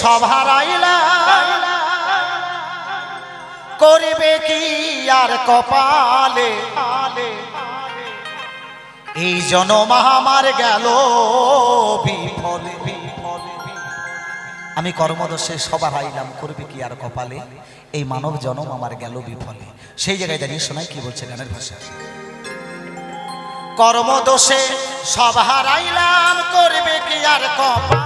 সভার আইলা করবে কি আর কপালে? এই জনম আমার গেল বিফলে। আমি কর্মদোষে সবার আইলাম করবে কি আর কপালে? এই মানব জনম আমার গেল বিফলে। সেই জায়গায় দাঁড়িয়ে শোনায় কি বলছে গানের ভাষা? কর্মদোষে সব হারাইলাম করবে কি আর কপাল?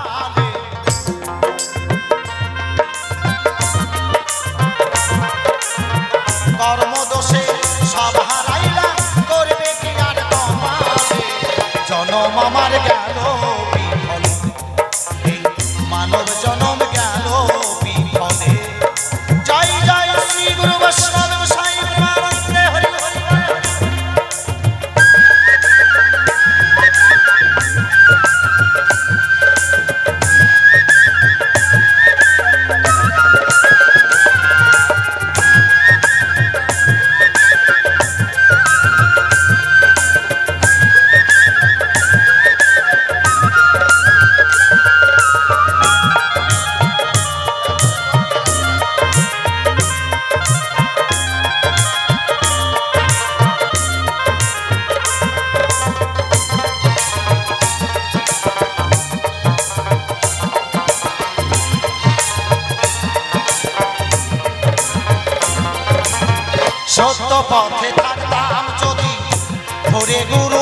মামার গেল। পথে থাকতাম যদি ভরে গুরু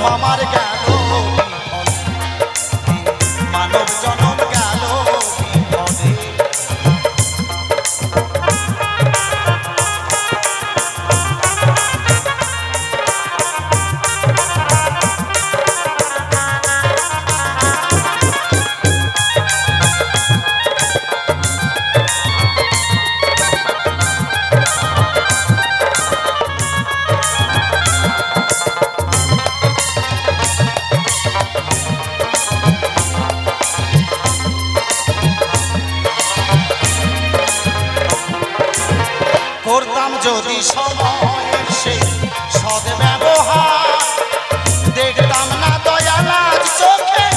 my mother got করতাম যদি সময়ের সেই ব্যবহার দেখতাম না দয়ালাজ চোখের